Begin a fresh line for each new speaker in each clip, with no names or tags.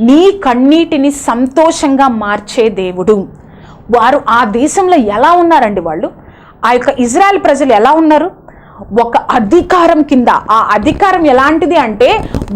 నీ కన్నీటిని సంతోషంగా మార్చే దేవుడు. వారు ఆ దేశంలో ఎలా ఉన్నారండి వాళ్ళు? ఆ యొక్క ఇజ్రాయెల్ ప్రజలు ఎలా ఉన్నారు? ఒక అధికారం కింద. ఆ అధికారం ఎలాంటిది అంటే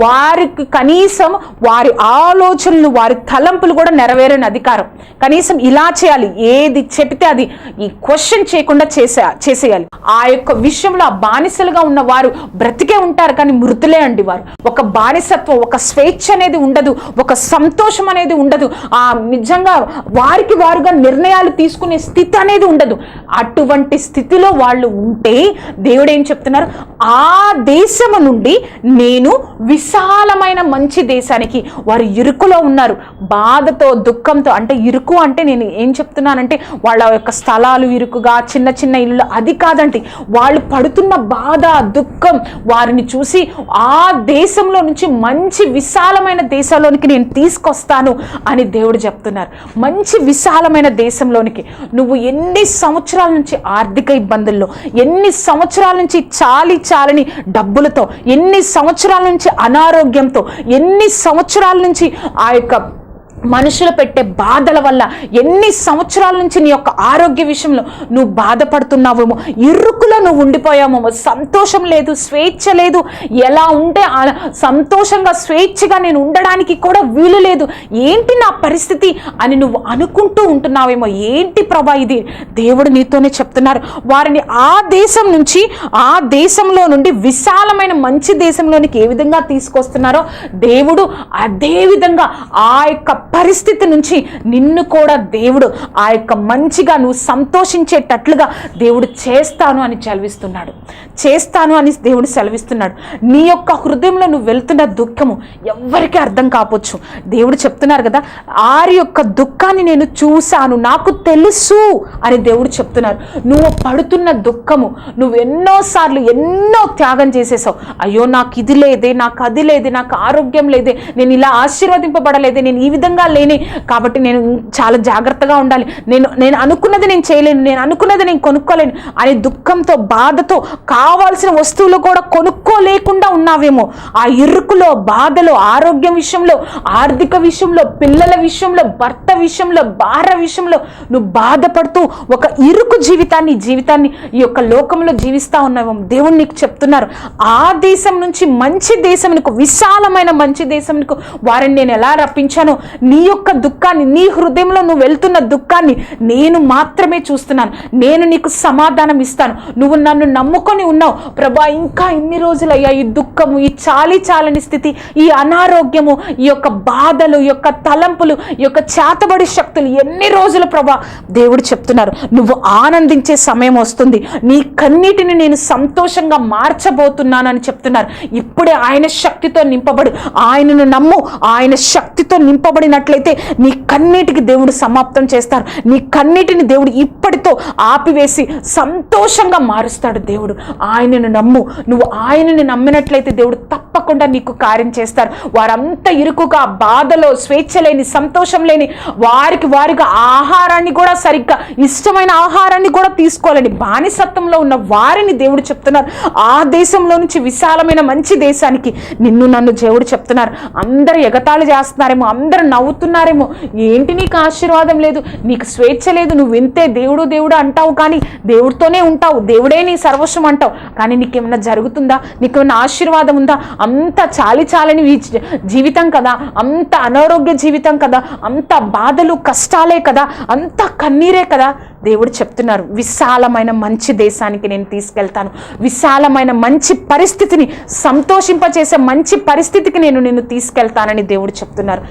వారికి కనీసం వారి ఆలోచనలు వారి తలంపులు కూడా నెరవేరని అధికారం. కనీసం ఇలా చేయాలి ఏది చెప్తే అది ఈ క్వశ్చన్ చేయకుండా చేసే చేసేయాలి. ఆ యొక్క విషయంలో ఆ బానిసలుగా ఉన్న వారు బ్రతికే ఉంటారు కానీ మృతులే అండి వారు. ఒక బానిసత్వం ఒక స్వేచ్ఛ అనేది ఉండదు ఒక సంతోషం అనేది ఉండదు. ఆ నిజంగా వారికి వారుగా నిర్ణయాలు తీసుకునే స్థితి అనేది ఉండదు. అటువంటి స్థితిలో వాళ్ళు ఉంటే దేవుడు ఏం చెప్తున్నారు? ఆ దేశము నుండి నేను విశాలమైన మంచి దేశానికి వారు ఇరుకులో ఉన్నారు. బాధతో దుఃఖంతో అంటే ఇరుకు అంటే నేను ఏం చెప్తున్నానంటే వాళ్ళ యొక్క స్థలాలు ఇరుకుగా చిన్న చిన్న ఇల్లు అది కాదండి వాళ్ళు పడుతున్న బాధ దుఃఖం వారిని చూసి ఆ దేశంలో నుంచి మంచి విశాలమైన దేశంలోనికి నేను తీసుకొస్తాను అని దేవుడు చెప్తున్నారు. మంచి విశాలమైన దేశంలోనికి నువ్వు ఎన్ని సంవత్సరాల నుంచి ఆర్థిక ఇబ్బందుల్లో ఎన్ని సంవత్సరాల నుంచి చాలి చాలని డబ్బులతో ఎన్ని సంవత్సరాల నుంచి అనారోగ్యంతో ఎన్ని సంవత్సరాల నుంచి ఆ యొక్క మనుషులు పెట్టే బాధల వల్ల ఎన్ని సంవత్సరాల నుంచి నీ యొక్క ఆరోగ్య విషయంలో నువ్వు బాధపడుతున్నావేమో ఇరుకులో నువ్వు ఉండిపోయావేమో సంతోషం లేదు స్వేచ్ఛ లేదు ఎలా ఉంటే సంతోషంగా స్వేచ్ఛగా నేను ఉండడానికి కూడా వీలు లేదు ఏంటి నా పరిస్థితి అని నువ్వు అనుకుంటూ ఉంటున్నావేమో ఏంటి ప్రభా ఇది? దేవుడు నీతోనే చెప్తున్నారు వారిని ఆ దేశం నుంచి ఆ దేశంలో నుండి విశాలమైన మంచి దేశంలోనికి ఏ విధంగా తీసుకొస్తున్నారో దేవుడు అదే విధంగా ఆ యొక్క పరిస్థితి నుంచి నిన్ను కూడా దేవుడు ఆ యొక్క మంచిగా నువ్వు సంతోషించేటట్లుగా దేవుడు చేస్తాను అని చదివిస్తున్నాడు చేస్తాను అని దేవుడు సెలవిస్తున్నాడు. నీ యొక్క హృదయంలో నువ్వు వెళ్తున్న దుఃఖము ఎవ్వరికీ అర్థం కావచ్చు దేవుడు చెప్తున్నారు కదా ఆరి యొక్క దుఃఖాన్ని నేను చూశాను నాకు తెలుసు అని దేవుడు చెప్తున్నారు. నువ్వు పడుతున్న దుఃఖము నువ్వు ఎన్నోసార్లు ఎన్నో త్యాగం చేసేసావు. అయ్యో నాకు ఇది లేదే నాకు అది లేదే నాకు ఆరోగ్యం లేదే నేను ఇలా ఆశీర్వదింపబడలేదే నేను ఈ విధంగా లేని. కాబట్టి నేను చాలా జాగ్రత్తగా ఉండాలి. నేను నేను అనుకున్నది నేను చేయలేను నేను అనుకున్నది నేను కొనుక్కోలేను అనే దుఃఖంతో బాధతో కా కావాల్సిన వస్తువులు కూడా కొనుక్కోలేకుండా ఉన్నావేమో. ఆ ఇరుకులో బాధలో ఆరోగ్యం విషయంలో ఆర్థిక విషయంలో పిల్లల విషయంలో భర్త విషయంలో భార్య విషయంలో నువ్వు బాధపడుతూ ఒక ఇరుకు జీవితాన్ని జీవితాన్ని ఈ యొక్క లోకంలో జీవిస్తా ఉన్నావేమో. దేవుడు నీకు చెప్తున్నారు ఆ దేశం నుంచి మంచి దేశంకు విశాలమైన మంచి దేశంకు వారిని నేను ఎలా రప్పించాను నీ యొక్క దుఃఖాన్ని నీ హృదయంలో నువ్వు వెళ్తున్న దుఃఖాన్ని నేను మాత్రమే చూస్తున్నాను. నేను నీకు సమాధానం ఇస్తాను. నువ్వు నన్ను నమ్ముకొని ఉన్నావు. ప్రభా ఇంకా ఎన్ని రోజులయ్యా ఈ దుఃఖము ఈ చాలి చాలని స్థితి ఈ అనారోగ్యము ఈ యొక్క బాధలు ఈ యొక్క తలంపులు ఈ యొక్క చేతబడి శక్తులు ఎన్ని రోజులు ప్రభా? దేవుడు చెప్తున్నారు నువ్వు ఆనందించే సమయం వస్తుంది. నీ కన్నీటిని నేను సంతోషంగా మార్చబోతున్నాను అని చెప్తున్నారు. ఇప్పుడే ఆయన శక్తితో నింపబడు. ఆయనను నమ్ము. ఆయన శక్తితో నింపబడినట్లయితే నీ కన్నీటికి దేవుడు సమాప్తం చేస్తారు. నీ కన్నీటిని దేవుడు ఇప్పటితో ఆపివేసి సంతోషంగా మారుస్తాడు దేవుడు. ఆయనను నమ్ము. నువ్వు ఆయనని నమ్మినట్లయితే దేవుడు తప్పకుండా నీకు కార్యం చేస్తారు. వారంతా ఇరుకుగా బాధలో స్వేచ్ఛ లేని సంతోషం లేని వారికి వారిగా ఆహారాన్ని కూడా సరిగ్గా ఇష్టమైన ఆహారాన్ని కూడా తీసుకోవాలని బానిసత్వంలో ఉన్న వారిని దేవుడు చెప్తున్నారు. ఆ దేశంలో నుంచి విశాలమైన మంచి దేశానికి నిన్ను నన్ను దేవుడు చెప్తున్నారు. అందరు ఎగతాళి చేస్తున్నారేమో అందరు నవ్వుతున్నారేమో. ఏంటి నీకు ఆశీర్వాదం లేదు? నీకు స్వేచ్ఛ లేదు. నువ్వు వింతే దేవుడు దేవుడు అంటావు కానీ దేవుడితోనే ఉంటావు. దేవుడే నీ సర్వస్వం అంటావు. కానీ నీకేమన్నా జరుగుతుందా? నీకేమన్నా ఆశీర్వాదం ఉందా? అంత చాలి చాలని జీవితం కదా? అంత అనారోగ్య జీవితం కదా? అంత బాధలు కష్టాలే కదా? అంత కన్నీరే కదా? దేవుడు చెప్తున్నారు విశాలమైన మంచి దేశానికి నేను తీసుకెళ్తాను. విశాలమైన మంచి పరిస్థితిని సంతోషింపచేసే మంచి పరిస్థితికి నేను నిన్ను తీసుకెళ్తానని దేవుడు చెప్తున్నారు.